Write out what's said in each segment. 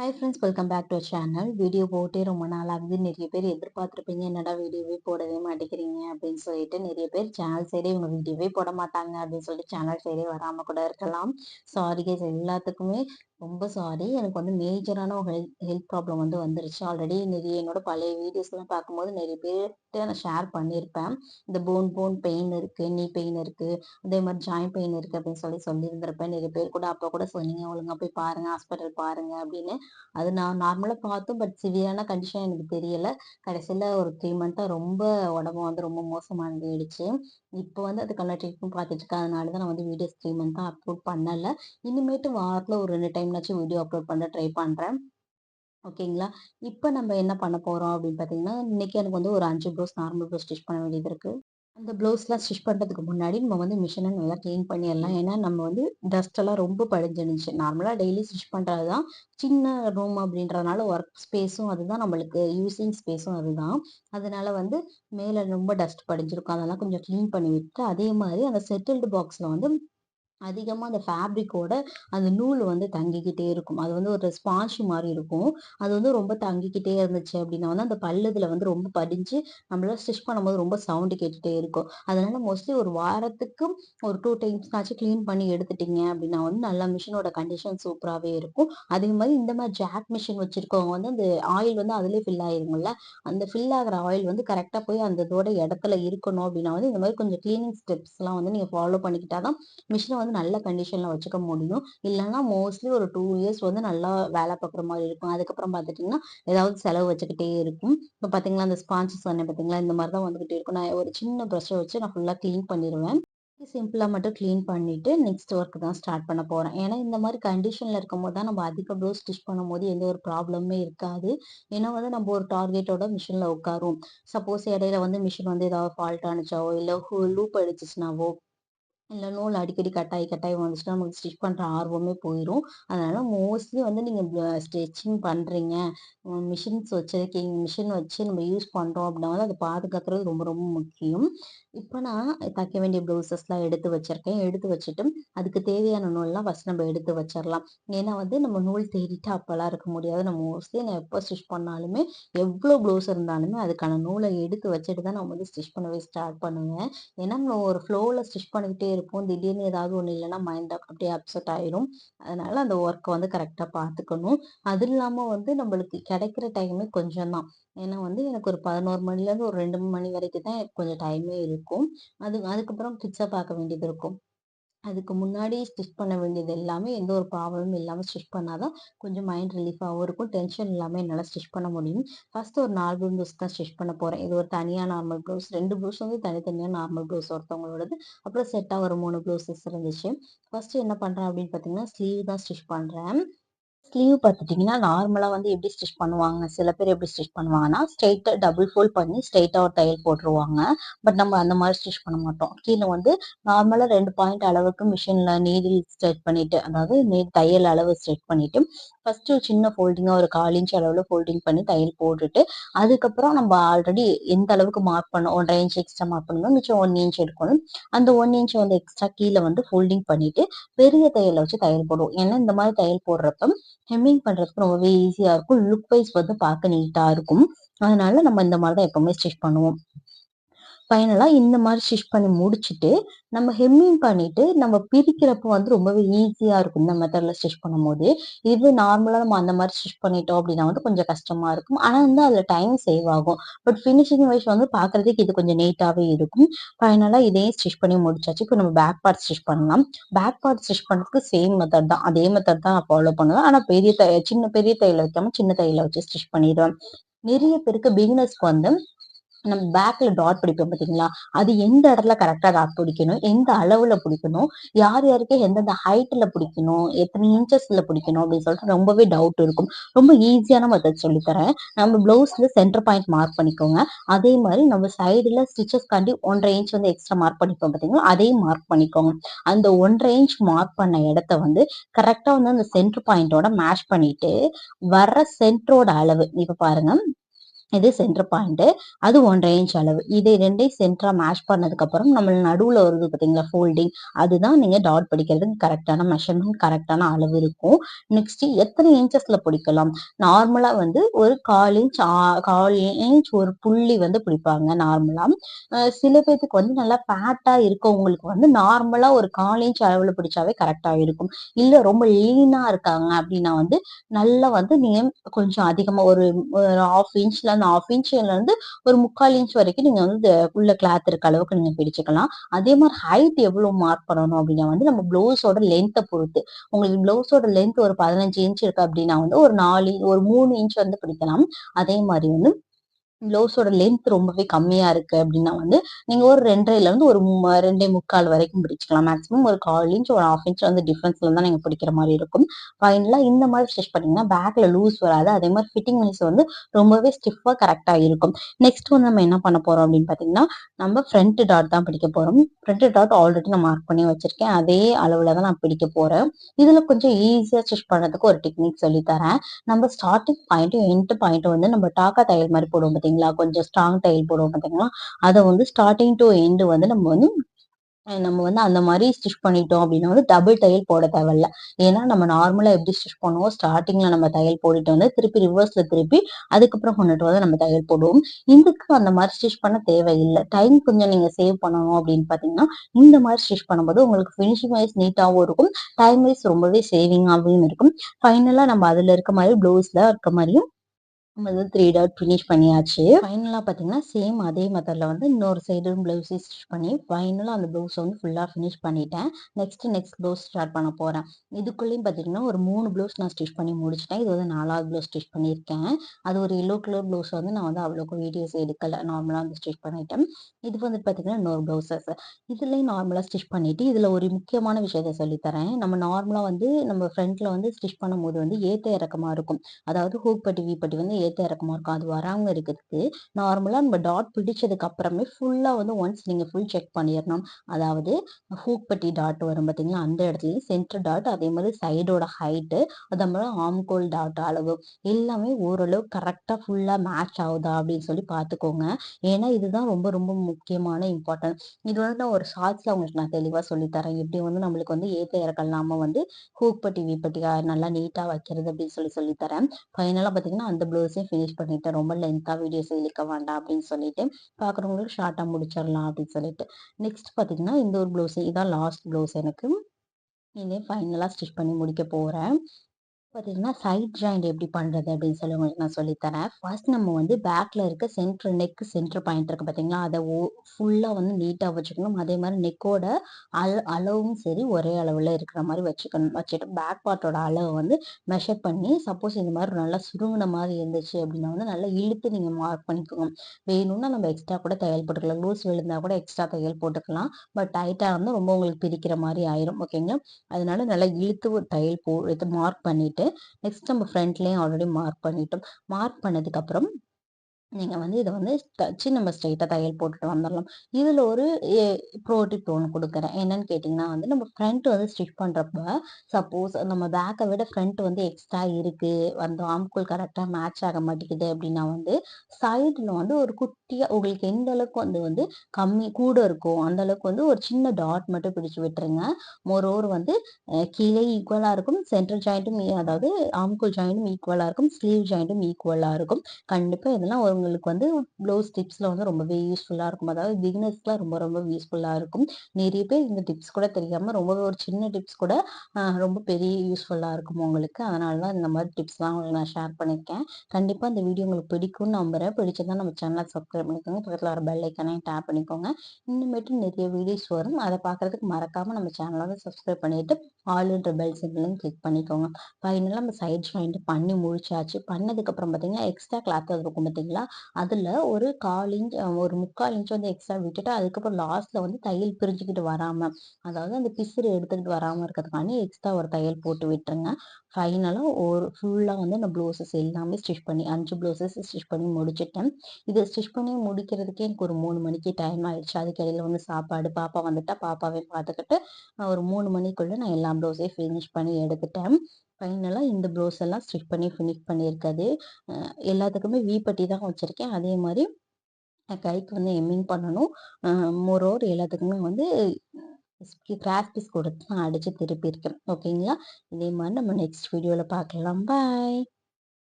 Hi friends welcome back to channel video போட்டே ரொம்ப நாள் ஆகுது நிறைய பேர் எதிர்பார்த்துருப்பீங்க என்னடா வீடியோவே போடவே மாட்டேங்கிறீங்க? அப்படின்னு சொல்லிட்டு நிறைய பேர் சேனல் சைடே இவங்க வீடியோவே போட மாட்டாங்க அப்படின்னு சொல்லிட்டு சேனல் சைடே வராமல் கூட இருக்கலாம். சாரி கேஸ் எல்லாத்துக்குமே ரொம்ப சாரி எனக்கு வந்து மேஜரான ஒரு ஹெல்த் ஹெல்த் ப்ராப்ளம் வந்து வந்துருச்சு. ஆல்ரெடி நிறைய என்னோட பழைய வீடியோஸ்லாம் பார்க்கும்போது நிறைய பேர்கிட்ட நான் ஷேர் பண்ணியிருப்பேன். இந்த போன் போன் பெயின் இருக்குது நீ பெயின் இருக்குது அதே மாதிரி ஜாயின் பெயின் இருக்குது அப்படின்னு சொல்லி சொல்லியிருந்திருப்பேன். நிறைய பேர் கூட அப்போ கூட சொன்னீங்க ஒழுங்காக போய் பாருங்கள் ஹாஸ்பிட்டல் பாருங்கள் அப்படின்னு. அது நான் நார்மலாக பார்த்தோம் பட் சிவியரான கண்டிஷன் எனக்கு தெரியலை. கடைசியில் ஒரு த்ரீ மந்த்தாக ரொம்ப உடம்பு வந்து ரொம்ப மோசமாகிடுச்சு இப்போ வந்து அதுக்கான ட்ரீட்மெண்ட் பார்த்துட்டு இருக்கேன் அதனால தான் நான் வந்து வீடியோஸ் த்ரீ மந்த்தாக அப்லோட் பண்ணலை. இனிமேட்டு வாரத்தில் ஒரு ரெண்டு டைம்னாச்சும் வீடியோ அப்லோட் பண்ண ட்ரை பண்ணுறேன் ஓகேங்களா இப்போ நம்ம என்ன பண்ண போகிறோம் அப்படின்னு பார்த்தீங்கன்னா இன்றைக்கி எனக்கு வந்து ஒரு அஞ்சு ப்ளவுஸ் நார்மல் ப்ளவுஸ் ஸ்டிச் பண்ண வேண்டியது இருக்குது அந்த ப்ளவுஸ்லாம் ஸ்டிச் பண்ணுறதுக்கு முன்னாடி நம்ம வந்து மிஷினை நல்லா க்ளீன் பண்ணிடலாம். ஏன்னா நம்ம வந்து டஸ்ட்டெல்லாம் ரொம்ப படிஞ்சிருந்துச்சு நார்மலாக டெய்லி ஸ்டிச் பண்ணுறது தான் சின்ன ரூம் அப்படின்றதுனால ஒர்க் ஸ்பேஸும் அதுதான் நம்மளுக்கு யூஸிங் ஸ்பேஸும் அதுதான். அதனால வந்து மேலே ரொம்ப டஸ்ட் படிஞ்சிருக்கும். அதெல்லாம் கொஞ்சம் க்ளீன் பண்ணி விட்டு அதே மாதிரி அந்த செட்டில்டு பாக்ஸில் வந்து அதிகமாக அந்த ஃபேப்ரிக்கோட அந்த நூல் வந்து தங்கிக்கிட்டே இருக்கும். அது வந்து ஒரு ஸ்பான்ச் மாதிரி இருக்கும். அது வந்து ரொம்ப தங்கிக்கிட்டே இருந்துச்சு அப்படின்னா வந்து அந்த பல்லுதில் வந்து ரொம்ப படிஞ்சு நம்மள ஸ்டிச் பண்ணும்போது ரொம்ப சவுண்டு கேட்டுகிட்டே இருக்கும். அதனால மோஸ்ட்லி ஒரு வாரத்துக்கு ஒரு டூ டைம்ஸ்னாச்சும் க்ளீன் பண்ணி எடுத்துட்டீங்க அப்படின்னா வந்து நல்லா மிஷினோட கண்டிஷன் சூப்பராகவே இருக்கும். அதே மாதிரி இந்த மாதிரி ஜாக் மிஷின் வச்சுருக்கவங்க வந்து அந்த ஆயில் வந்து அதிலே ஃபில் ஆயிருங்கல்ல அந்த ஃபில் ஆகிற ஆயில் வந்து கரெக்டாக போய் அந்த இதோட இடத்துல இருக்கணும் அப்படின்னா வந்து இந்த மாதிரி கொஞ்சம் க்ளீனிங் ஸ்டெப்ஸ்லாம் வந்து நீங்கள் ஃபாலோ பண்ணிக்கிட்டா தான் மிஷினை வந்து வந்து நல்ல கண்டிஷனில் வச்சுக்க முடியும். இல்லைன்னா மோஸ்ட்லி ஒரு டூ இயர்ஸ் வந்து நல்லா வேலை பார்க்குற மாதிரி இருக்கும். அதுக்கப்புறம் பார்த்துட்டிங்கன்னா ஏதாவது செலவு வச்சுக்கிட்டே இருக்கும். இப்போ பார்த்தீங்களா அந்த ஸ்பான்சஸ் சொன்னேன் பார்த்தீங்களா இந்த மாதிரி தான் வந்துகிட்டே இருக்கும். நான் ஒரு சின்ன ப்ரஷ்ஷை வச்சு நான் ஃபுல்லாக க்ளீன் பண்ணிடுவேன் சிம்பிளாக மட்டும் க்ளீன் பண்ணிவிட்டு நெக்ஸ்ட் ஒர்க் தான் ஸ்டார்ட் பண்ண போகிறேன் ஏன்னா இந்த மாதிரி கண்டிஷனில் இருக்கும் போது தான் நம்ம அதிக ப்ளவுஸ் ஸ்டிச் பண்ணும்போது எந்த ஒரு ப்ராப்ளமே இருக்காது. ஏன்னா வந்து நம்ம ஒரு டார்கெட்டோட மிஷினில் உட்காரும் சப்போஸ் இடையில வந்து மிஷின் வந்து ஏதாவது ஃபால்ட் ஆனிச்சாவோ இல்லை லூப் அடிச்சிச்சுனாவோ இல்லை நூல் அடிக்கடி கட்டாயி கட்டாயி வந்துச்சுன்னா நமக்கு ஸ்டிச் பண்ணுற ஆர்வமே போயிடும் அதனால் மோஸ்ட்லி வந்து நீங்கள் ஸ்டிச்சிங் பண்ணுறீங்க மிஷின்ஸ் வச்சுருக்கீங்க மிஷின் வச்சு நம்ம யூஸ் பண்ணுறோம் அப்படின்னா வந்து அதை பாதுகாக்கிறது ரொம்ப ரொம்ப முக்கியம். இப்போ நான் தைக்க வேண்டிய ப்ளவுசஸ்லாம் எடுத்து வச்சுருக்கேன். எடுத்து வச்சுட்டு அதுக்கு தேவையான நூல்லாம் ஃபஸ்ட் நம்ம எடுத்து வச்சிடலாம் ஏன்னா வந்து நம்ம நூல் தேடிட்டு அப்போல்லாம் இருக்க முடியாது. நம்ம மோஸ்ட்லி நான் எப்போ ஸ்டிச் பண்ணாலுமே எவ்வளோ ப்ளவுஸ் இருந்தாலுமே அதுக்கான நூலை எடுத்து வச்சுட்டு தான் நம்ம வந்து ஸ்டிச் பண்ணவே ஸ்டார்ட் பண்ணுவேன். ஏன்னா நம்ம ஒரு ஃப்ளோவில் ஸ்டிச் பண்ணிக்கிட்டே இருப்போம் திடீர்னு ஏதாவது ஒன்று இல்லைன்னா மைண்ட் அப்படியே அப்செட் ஆயிரும். அதனால அந்த ஒர்க்கை வந்து கரெக்டாக பார்த்துக்கணும் அது இல்லாமல் வந்து நம்மளுக்கு கிடைக்கிற டைமே கொஞ்சம் தான். ஏன்னா வந்து எனக்கு ஒரு பதினோரு மணிலேருந்து ஒரு ரெண்டு மணி வரைக்கும் தான் எனக்கு கொஞ்சம் டைமே இருக்கும். அது அதுக்கப்புறம் கிட்ஸை பார்க்க வேண்டியது இருக்கும். அதுக்கு முன்னாடி ஸ்டிச் பண்ண வேண்டியது எல்லாமே எந்த ஒரு ப்ராப்ளமும் இல்லாமல் ஸ்டிச் பண்ணாதான் கொஞ்சம் மைண்ட் ரிலீஃபாகவும் இருக்கும். டென்ஷன் இல்லாமல் என்னால் ஸ்டிச் பண்ண முடியும். ஃபர்ஸ்ட் ஒரு நாலு ப்ளவுஸ் தான் ஸ்டிச் பண்ண போகிறேன் இது ஒரு தனியாக நார்மல் ப்ளவுஸ் ரெண்டு ப்ளவுஸ் வந்து தனித்தனியாக நார்மல் ப்ளவுஸ் ஒருத்தவங்களோடது. அப்புறம் செட்டாக ஒரு மூணு ப்ளவுஸஸ் இருந்துச்சு. ஃபர்ஸ்ட் என்ன பண்ணுறேன் அப்படின்னு பார்த்தீங்கன்னா ஸ்லீவ் தான் ஸ்டிச் பண்ணுறேன் ஸ்லீவ் பார்த்துட்டிங்கன்னா நார்மலாக வந்து எப்படி ஸ்டிச் பண்ணுவாங்க சில பேர் எப்படி ஸ்டிச் பண்ணுவாங்கன்னா ஸ்ட்ரெயிட்டாக டபுள் ஃபோல்ட் பண்ணி ஸ்ட்ரெயிட்டாக ஒரு தையல் போட்டுருவாங்க. பட் நம்ம அந்த மாதிரி ஸ்டிச் பண்ண மாட்டோம். கீழே வந்து நார்மலாக ரெண்டு பாயிண்ட் அளவுக்கு மிஷினில் நீடில் ஸ்ட்ரெட் பண்ணிவிட்டு அதாவது நீ தையல் அளவு ஸ்ட்ரெட் பண்ணிவிட்டு ஃபஸ்ட்டு சின்ன ஃபோல்டிங்காக ஒரு கால் இன்ச் அளவில் ஃபோல்டிங் பண்ணி தையல் போட்டுட்டு அதுக்கப்புறம் நம்ம ஆல்ரெடி எந்த அளவுக்கு மார்க் பண்ணோம் ஒன்றரை இன்ச் எக்ஸ்ட்ரா மார்க் பண்ணணும் மிச்சம் ஒன் இன்ச் எடுக்கணும். அந்த ஒன் இன்ச் வந்து எக்ஸ்ட்ரா கீழே வந்து ஃபோல்டிங் பண்ணிட்டு பெரிய தையலை வச்சு தையல் போடுவோம். ஏன்னா இந்த மாதிரி தையல் போடுறப்ப ஹெம்மிங் பண்ணுறதுக்கு ரொம்பவே ஈஸியாக இருக்கும். லுக் வைஸ் வந்து பார்க்க நீட்டாக இருக்கும். அதனால நம்ம இந்த மாதிரி தான் எப்பவுமே ஸ்டிச் பண்ணுவோம். ஃபைனலாக இந்த மாதிரி ஸ்டிச் பண்ணி முடிச்சுட்டு நம்ம ஹெம்மிங் பண்ணிட்டு நம்ம பிரிக்கிறப்போ வந்து ரொம்பவே ஈஸியாக இருக்கும் இந்த மெத்தடில் ஸ்டிச் பண்ணும்போது. இது நார்மலாக நம்ம அந்த மாதிரி ஸ்டிச் பண்ணிட்டோம் அப்படின்னா வந்து கொஞ்சம் கஷ்டமாக இருக்கும். ஆனால் வந்து அதில் டைம் சேவ் ஆகும். பட் ஃபினிஷிங் வைஸ் வந்து பார்க்குறதுக்கு இது கொஞ்சம் நீட்டாகவே இருக்கும். ஃபைனலாக இதையும் ஸ்டிச் பண்ணி முடிச்சாச்சு. இப்போ நம்ம பேக் பார்ட் ஸ்டிச் பண்ணலாம். பேக் பார்ட் ஸ்டிச் பண்ணுறதுக்கு சேம் மெத்தட் தான். அதே மெத்தட் தான் நான் ஃபாலோ பண்ணுவேன். ஆனால் பெரிய தைய சின்ன பெரிய தையில் வைக்காமல் சின்ன தையில் வச்சு ஸ்டிச் பண்ணிடுவேன். நிறைய பேருக்கு பிகினர்ஸ்க்கு வந்து நம்ம பேக்ல டாட் பிடிப்போம் பார்த்தீங்களா அது எந்த இடத்துல கரெக்டாக டாட் பிடிக்கணும்? எந்த அளவுல பிடிக்கணும்? யார் யாருக்கு எந்தெந்த ஹைட்ல பிடிக்கணும்? எத்தனை இன்ச்சஸ்ல பிடிக்கணும்? அப்படின்னு சொல்லிட்டு ரொம்பவே டவுட் இருக்கும். ரொம்ப ஈஸியான மெத்தட் சொல்லித்தரேன் நம்ம பிளவுஸ்ல சென்டர் பாயிண்ட் மார்க் பண்ணிக்கோங்க. அதே மாதிரி நம்ம சைடுல ஸ்டிச்சஸ் காண்டி ஒன்றரை இன்ச் வந்து எக்ஸ்ட்ரா மார்க் பண்ணிப்போம் பார்த்தீங்களா அதையும் மார்க் பண்ணிக்கோங்க. அந்த ஒன்றரை இன்ச் மார்க் பண்ண இடத்த வந்து கரெக்டா வந்து அந்த சென்டர் பாயிண்டோட மேஷ் பண்ணிட்டு வர்ற சென்டரோட அளவு. இப்ப பாருங்க. இது சென்டர் பாயிண்ட்டு அது ஒன்றரை இன்ச் அளவு. இதை ரெண்டையும் சென்டரா மேஷ் பண்ணதுக்கப்புறம் நம்ம நடுவில் வருது பார்த்தீங்களா ஃபோல்டிங் அதுதான் நீங்கள் டாட் பிடிக்கிறதுக்கு கரெக்டான மெஷர்மெண்ட் கரெக்டான அளவு இருக்கும். நெக்ஸ்ட் எத்தனை இன்ச்சஸ்ல பிடிக்கலாம்? நார்மலாக வந்து ஒரு கால் இன்ச் கால் இன்ச் ஒரு புள்ளி வந்து பிடிப்பாங்க நார்மலாக சில பேர்த்துக்கு வந்து நல்லா ஃபேட்டாக இருக்கவங்களுக்கு வந்து நார்மலாக ஒரு கால் இன்ச் அளவில் பிடிச்சாவே கரெக்டாக இருக்கும். இல்லை ரொம்ப லீனாக இருக்காங்க அப்படின்னா வந்து நல்லா வந்து நீங்கள் கொஞ்சம் அதிகமாக ஒரு ஹாஃப் இன்ச்ல அந்த ஆஃப் இன்ச்ல இருந்து ஒரு முக்கால் இன்ச் வரைக்கும் நீங்க வந்து உள்ள கிளாத் இருக்க அளவுக்கு நீங்க பிடிச்சுக்கலாம். அதே மாதிரி ஹைட் எவ்வளவு மார்க் பண்ணணும் அப்படின்னா வந்து நம்ம பிளவுஸோட லென்த்தை பொறுத்து. உங்களுக்கு பிளவுஸோட லென்த் ஒரு பதினஞ்சு இன்ச் இருக்கு அப்படின்னா வந்து ஒரு நாலு ஒரு மூணு இன்ச் வந்து பிடிக்கலாம். அதே மாதிரி வந்து ப்ளவுஸோட லென்த் ரொம்பவே கம்மியா இருக்கு அப்படின்னா வந்து நீங்க ஒரு ரெண்டரைல இருந்து ஒரு ரெண்டே முக்கால் வரைக்கும் பிடிச்சிக்கலாம். மேக்ஸிமம் ஒரு கால் இன்ச் ஒரு ஹாஃப் இன்ச் வந்து டிஃபரன்ஸ்ல தான் நீங்க பிடிக்கிற மாதிரி இருக்கும். ஃபைனலா இந்த மாதிரி ஸ்டிச் பண்ணீங்கன்னா பேக்ல லூஸ் வராது. அதே மாதிரி ஃபிட்டிங் வைஸ் வந்து ரொம்பவே ஸ்டிஃபா கரெக்டா இருக்கும். நெக்ஸ்ட் வந்து நம்ம என்ன பண்ண போறோம் அப்படின்னு பாத்தீங்கன்னா நம்ம ஃப்ரண்ட் டாட் தான் பிடிக்க போறோம். ஃப்ரண்ட் டாட் ஆல்ரெடி நான் மார்க் பண்ணி வச்சிருக்கேன். அதே அளவுல தான் நான் பிடிக்க போறேன். இதுல கொஞ்சம் ஈஸியா ஸ்டிச் பண்றதுக்கு ஒரு டெக்னிக் சொல்லி தரேன். நம்ம ஸ்டார்டிங் பாயிண்ட்டும் எண்ட் பாயிண்ட்டும் வந்து நம்ம டாக்கா தையல் மாதிரி போடுவோம் பார்த்தீங்களா கொஞ்சம் ஸ்ட்ராங் டைல் போடுவோம் பாத்தீங்களா? அதை வந்து ஸ்டார்டிங் டு எண்டு வந்து நம்ம வந்து நம்ம வந்து அந்த மாதிரி ஸ்டிச் பண்ணிட்டோம் அப்படின்னா வந்து டபுள் தையல் போட தேவையில்ல. ஏன்னா நம்ம நார்மலா எப்படி ஸ்டிச் பண்ணுவோம்? ஸ்டார்டிங்ல நம்ம தையல் போட்டுட்டு வந்து திருப்பி ரிவர்ஸ்ல திருப்பி அதுக்கப்புறம் கொண்டுட்டு வந்து நம்ம தையல் போடுவோம். இதுக்கு அந்த மாதிரி ஸ்டிச் பண்ண தேவையில்லை. டைம் கொஞ்சம் நீங்க சேவ் பண்ணணும் அப்படின்னு பாத்தீங்கன்னா இந்த மாதிரி ஸ்டிச் பண்ணும்போது உங்களுக்கு ஃபினிஷிங் வைஸ் நீட்டாகவும் இருக்கும். டைம் வைஸ் ரொம்பவே சேவிங்காகவும் இருக்கும். ஃபைனலா நம்ம அதுல இருக்க மாதிரி ப்ளவுஸ்ல இருக்க மாதிரியும் நம்ம வந்து த்ரீ டாட் ஃபினிஷ் பண்ணியாச்சு. ஃபைனலாக பார்த்தீங்கன்னா சேம் அதே மெத்தடில் வந்து இன்னொரு சைடும் ப்ளவுஸ் ஸ்டிச் பண்ணி ஃபைனலாக அந்த ப்ளவுஸ் வந்து ஃபுல்லாக ஃபினிஷ் பண்ணிட்டேன். நெக்ஸ்ட் நெக்ஸ்ட் ப்ளவுஸ் ஸ்டார்ட் பண்ண போகிறேன் இதுக்குள்ளேயும் பார்த்தீங்கன்னா ஒரு மூணு ப்ளவுஸ் நான் ஸ்டிச் பண்ணி முடிச்சிட்டேன். இது வந்து நாலாவது ப்ளவுஸ் ஸ்டிச் பண்ணியிருக்கேன். அது ஒரு எல்லோ கலர் ப்ளவுஸ் வந்து நான் வந்து அவ்வளோக்கு வீடியோஸ் எடுக்கலை. நார்மலாக வந்து ஸ்டிச் பண்ணிட்டேன். இது வந்து பார்த்தீங்கன்னா இன்னொரு ப்ளவுஸஸ் இதுலேயும் நார்மலாக ஸ்டிச் பண்ணிவிட்டு இதில் ஒரு முக்கியமான விஷயத்த சொல்லித்தரேன். நம்ம நார்மலாக வந்து நம்ம ஃப்ரண்ட்டில் வந்து ஸ்டிச் பண்ணும்போது வந்து ஏற்ற இறக்கமாக இருக்கும். அதாவது ஹூக் பட்டி வீ பட்டி வந்து ஏற்ற இறக்கமாக இருக்கும். அது வராமல் இருக்கிறதுக்கு நார்மலாக நம்ம டாட் பிடிச்சதுக்கு அப்புறமே ஃபுல்லாக வந்து ஒன்ஸ் நீங்கள் ஃபுல் செக் பண்ணிடணும். அதாவது ஹூக் பட்டி டாட் வரும் பார்த்தீங்களா அந்த இடத்துலையும் சென்டர் டாட் அதே மாதிரி சைடோட ஹைட்டு அதே மாதிரி ஆம்கோல் டாட் அளவு எல்லாமே ஓரளவு கரெக்டாக ஃபுல்லாக மேட்ச் ஆகுதா அப்படின்னு சொல்லி பார்த்துக்கோங்க ஏன்னா இதுதான் ரொம்ப ரொம்ப முக்கியமான இம்பார்ட்டன்ட் இது வந்து நான் ஒரு ஷார்ட்ஸில் உங்களுக்கு நான் தெளிவாக சொல்லித்தரேன் எப்படி வந்து நம்மளுக்கு வந்து ஏற்ற இறக்கம் இல்லாமல் வந்து ஹூக் பட்டி வீப்பட்டி நல்லா நீட்டாக வைக்கிறது அப்படின்னு சொல்லி சொல்லித்தரேன் ஃபைனலாக பார்த்தீங்கன்னா அந்த ப்ளவுஸே எல்லாத்தையும் ஃபினிஷ் பண்ணிட்டேன் ரொம்ப லென்த்தாக வீடியோஸ் இழுக்க வேண்டாம் அப்படின்னு சொல்லிட்டு பார்க்குறவங்களுக்கு ஷார்ட்டாக முடிச்சிடலாம் அப்படின்னு சொல்லிட்டு. நெக்ஸ்ட் பார்த்தீங்கன்னா இந்த ஒரு ப்ளவுஸ் இதான் லாஸ்ட் ப்ளவுஸ் எனக்கு. இதே ஃபைனலாக ஸ்டிச் பண்ணி முடிக்க போகிறேன் பார்த்தீங்கன்னா சைட் ஜாயிண்ட் எப்படி பண்ணுறது அப்படின்னு சொல்லி உங்களுக்கு நான் சொல்லித்தரேன். ஃபர்ஸ்ட் நம்ம வந்து பேக்கில் இருக்க சென்ட்ரு நெக் சென்ட்ரு பாயிண்ட் இருக்குது பார்த்தீங்களா அதை ஓ ஃபுல்லாக வந்து நீட்டாக வச்சுக்கணும். அதே மாதிரி நெக்கோட அள அளவும் சரி ஒரே அளவில் இருக்கிற மாதிரி வச்சுக்கணும். வச்சுட்டு பேக் பார்ட்டோட அளவை வந்து மெஷர் பண்ணி சப்போஸ் இந்த மாதிரி நல்லா சுருங்கின மாதிரி இருந்துச்சு அப்படின்னா வந்து நல்லா இழுத்து நீங்கள் மார்க் பண்ணிக்கோங்க. வேணும்னா நம்ம எக்ஸ்ட்ரா கூட தையல் போட்டுக்கலாம். லூஸ் விழுந்தால் கூட எக்ஸ்ட்ரா தையல் போட்டுக்கலாம். பட் டைட்டாக வந்து ரொம்ப உங்களுக்கு பிரிக்கிற மாதிரி ஆயிரும். ஓகேங்களா அதனால நல்லா இழுத்து தையல் போ மார்க் பண்ணிட்டு பண்ணிவிட்டு நெக்ஸ்ட் நம்ம ஃப்ரண்ட்லேயும் ஆல்ரெடி மார்க் பண்ணிட்டோம். மார்க் பண்ணதுக்கப்புறம் நீங்கள் வந்து இதை வந்து தச்சு நம்ம ஸ்ட்ரைட்டாக தையல் போட்டுட்டு வந்துடலாம் இதில் ஒரு ப்ரோ டிப் ஒன்று கொடுக்குறேன். என்னன்னு கேட்டிங்கன்னா வந்து நம்ம ஃப்ரண்ட் வந்து ஸ்டிச் பண்ணுறப்ப சப்போஸ் நம்ம பேக்கை விட ஃப்ரண்ட் வந்து எக்ஸ்ட்ரா இருக்குது அந்த ஆம்குள் கரெக்டாக மேட்ச் ஆக மாட்டேங்குது அப்படின்னா வந்து சைடில் வந்து ஒரு குட்டியாக உங்களுக்கு எந்த அளவுக்கு வந்து வந்து கம்மி கூட இருக்கும் அந்த அளவுக்கு வந்து ஒரு சின்ன டாட் மட்டும் பிடிச்சி விட்டுருங்க. மொரோர் வந்து கீழே ஈக்குவலாக இருக்கும். சென்ட்ரல் ஜாயிண்ட்டும் அதாவது ஆம்குள் ஜாயிண்ட்டும் ஈக்குவலாக இருக்கும். ஸ்லீவ் ஜாயிண்ட்டும் ஈக்குவலாக இருக்கும். கண்டிப்பாக இதெல்லாம் ஒரு இருக்கிறவங்களுக்கு வந்து ப்ளவுஸ் டிப்ஸில் வந்து ரொம்பவே யூஸ்ஃபுல்லாக இருக்கும். அதாவது பிகினர்ஸ்க்குலாம் ரொம்ப ரொம்ப யூஸ்ஃபுல்லாக இருக்கும். நிறைய பேர் இந்த டிப்ஸ் கூட தெரியாமல் ரொம்பவே ஒரு சின்ன டிப்ஸ் கூட ரொம்ப பெரிய யூஸ்ஃபுல்லாக இருக்கும் உங்களுக்கு. அதனால தான் இந்த மாதிரி டிப்ஸ்லாம் உங்களுக்கு நான் ஷேர் பண்ணியிருக்கேன். கண்டிப்பாக இந்த வீடியோ உங்களுக்கு பிடிக்கும்னு நம்புறேன். பிடிச்சதா நம்ம சேனலை சப்ஸ்கிரைப் பண்ணிக்கோங்க. பக்கத்தில் வர பெல் டேப் பண்ணிக்கோங்க. இன்னுமேட்டு நிறைய வீடியோஸ் வரும். அதை பார்க்குறதுக்கு மறக்காமல் நம்ம சேனலை வந்து சப்ஸ்கிரைப் பண்ணிவிட்டு ஆல்ன்ற பெல் சிங்கிளையும் கிளிக் பண்ணிக்கோங்க. ஃபைனலாக நம்ம சைட் ஜாயிண்ட் பண்ணி முடிச்சாச்சு. பண்ணதுக்கப்புறம் பார்த்தீங்கன்னா எக்ஸ்ட்ரா கிளாத் இருக்கும் பார்த்தீங்களா? அதில் ஒரு கால் இன்ச் ஒரு முக்கால் இன்ச் வந்து எக்ஸ்ட்ரா விட்டுட்டு அதுக்கப்புறம் லாஸ்ட்டில் வந்து தையல் பிரிஞ்சுக்கிட்டு வராமல் அதாவது அந்த பிசுறு எடுத்துக்கிட்டு வராமல் இருக்கிறதுக்காண்டி எக்ஸ்ட்ரா ஒரு தையல் போட்டு விட்டுருங்க. ஃபைனலாக ஒரு ஃபுல்லாக வந்து அந்த ப்ளவுசஸ் எல்லாமே ஸ்டிச் பண்ணி அஞ்சு ப்ளவுசஸ் ஸ்டிச் பண்ணி முடிச்சிட்டேன். இதை ஸ்டிச் பண்ணி முடிக்கிறதுக்கே எனக்கு ஒரு மூணு மணிக்கு டைம் ஆயிடுச்சு. அதுக்கிடையில் வந்து சாப்பாடு பாப்பா வந்துட்டா பாப்பாவே பார்த்துக்கிட்டு ஒரு மூணு மணிக்குள்ளே நான் எல்லா ப்ளவுஸையும் ஃபினிஷ் பண்ணி எடுத்துட்டேன். ஃபைனலாக இந்த ப்ளவுஸ் எல்லாம் ஸ்டிச் பண்ணி ஃபினிஷ் பண்ணியிருக்காது. எல்லாத்துக்குமே வி பட்டி தான் வச்சுருக்கேன். அதே மாதிரி கைக்கு வந்து எம்மிங் பண்ணணும். மோரோவர் எல்லாத்துக்குமே வந்து கிராஸ் பீஸ் கொடுத்து நான் அடித்து திருப்பியிருக்கேன். ஓகேங்களா? இதே மாதிரி நம்ம நெக்ஸ்ட் வீடியோவில் பார்க்கலாம். பாய்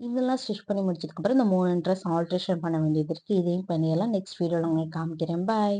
இதெல்லாம் ஸ்டிச் பண்ணி முடிச்சதுக்கப்புறம் இந்த மூணு ட்ரெஸ் ஆல்ட்ரேஷன் பண்ண வேண்டியது இருக்குது இதையும் பண்ணியெல்லாம் நெக்ஸ்ட் வீடியோவில் உங்களுக்கு காமிக்கிறேன். பாய்